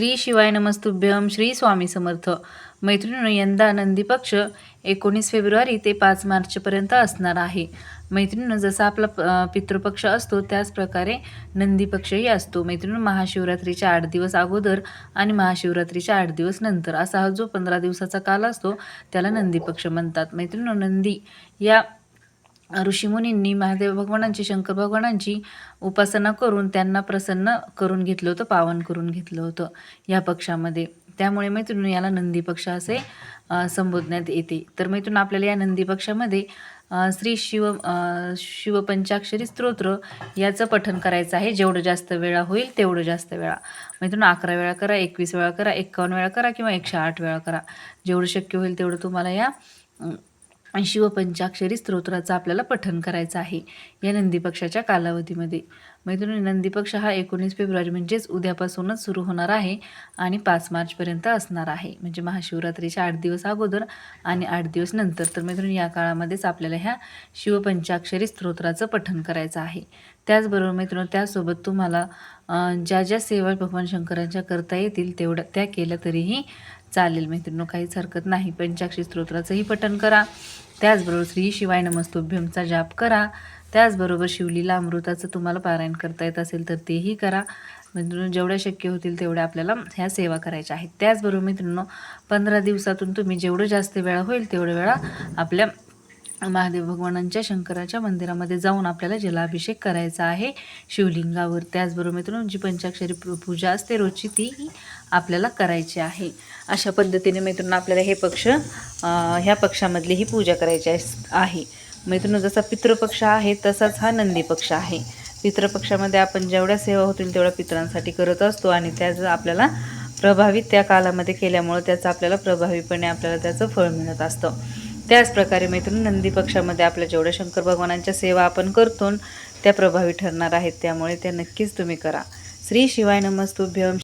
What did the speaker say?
श्री शिवाय नमस्तुभ्यम श्री स्वामी समर्थ. मैत्रिणीनं यंदा नंदी पक्ष एकोणीस फेब्रुवारी ते पाच मार्चपर्यंत असणार आहे. मैत्रिणीनं जसा आपला प- पितृपक्ष असतो त्याचप्रकारे नंदीपक्षही नंदी पक्षही असतो. मैत्रिणींनो महाशिवरात्रीच्या आठ दिवस अगोदर आणि महाशिवरात्रीच्या आठ दिवस नंतर असा हा जो पंधरा दिवसाचा काल असतो त्याला नंदी पक्ष म्हणतात. मैत्रिणींनो नंदी या ऋषीमुनींनी महादेव भगवानांची शंकर भगवानांची उपासना करून त्यांना प्रसन्न करून घेतलं होतं पावन करून घेतलं होतं या पक्षामध्ये. त्यामुळे मैत्रिणी याला नंदी पक्ष असे संबोधण्यात येते. तर मैत्रीण आपल्याला या नंदी पक्षामध्ये श्री शिव शिवपंचाक्षरी स्तोत्र याचं पठन करायचं आहे. जेवढं जास्त वेळा होईल तेवढं जास्त वेळा. मैत्रीण अकरा वेळा करा एकवीस वेळा करा एक्कावन्न वेळा करा किंवा एकशे आठ वेळा करा. जेवढं शक्य होईल तेवढं तुम्हाला या शिवपंचाक्षरी स्तोत्राचं आपल्याला पठन करायचं आहे या नंदी पक्षाच्या कालावधीमध्ये. मैत्रिणी नंदी पक्ष हा एकोणीस फेब्रुवारी म्हणजेच उद्यापासूनच सुरू होणार आहे आणि पाच मार्चपर्यंत असणार आहे. म्हणजे महाशिवरात्रीच्या आठ दिवस अगोदर आणि आठ दिवस नंतर. तर मैत्रिणी या काळामध्येच आपल्याला ह्या शिवपंचाक्षरी स्तोत्राचं पठन करायचं आहे. त्याचबरोबर मैत्रिणी त्यासोबत तुम्हाला ज्या ज्या सेवा भगवान शंकरांच्या करता येतील तेवढ्या त्या केल्या तरीही चालेल मैत्रिणी काहीच हरकत नाही. पंचाक्षी स्तोत्राचंही पठण करा. त्याचबरोबर श्री शिवाय नमस्तोभ्यमचा जाप करा. त्याचबरोबर शिवलीला अमृताचं तुम्हाला पारायण करता येत असेल तर तेही करा. मित्रांनो जेवढ्या शक्य होतील तेवढ्या आपल्याला ह्या सेवा करायच्या आहेत. त्याचबरोबर मित्रांनो पंधरा दिवसातून तुम्ही जेवढं जास्त वेळा होईल तेवढ्या वेळा आपल्या महादेव भगवानांच्या शंकराच्या मंदिरामध्ये जाऊन आपल्याला जलाभिषेक करायचा आहे. शिवलिंगावर त्याचबरोबर मित्रांनो जी पंचाक्षरी पूजा असते रोजची ती आपल्याला करायची आहे. अशा पद्धतीने मित्रांनो आपल्याला हे पक्ष ह्या पक्षामधली ही पूजा करायची आहे- आहे. मित्रांनो जसा पितृपक्ष आहे तसाच हा नंदी पक्ष आहे. पितृपक्षामध्ये आपण जेवढ्या सेवा होतील तेवढ्या पितरांसाठी करत असतो आणि त्याचं आपल्याला प्रभावित त्या कालामध्ये केल्यामुळं त्याचं आपल्याला प्रभावीपणे आपल्याला त्याचं फळ मिळत असतं. त्याच प्रकारे नंदी पक्षामध्ये आपल्या जेवढ्या शंकर भगवानांच्या सेवा आपण करतो त्या प्रभावी ठरणार आहेत. त्यामुळे त्या नक्कीच तुम्ही करा. श्री शिवाय नमस्तुभ्यम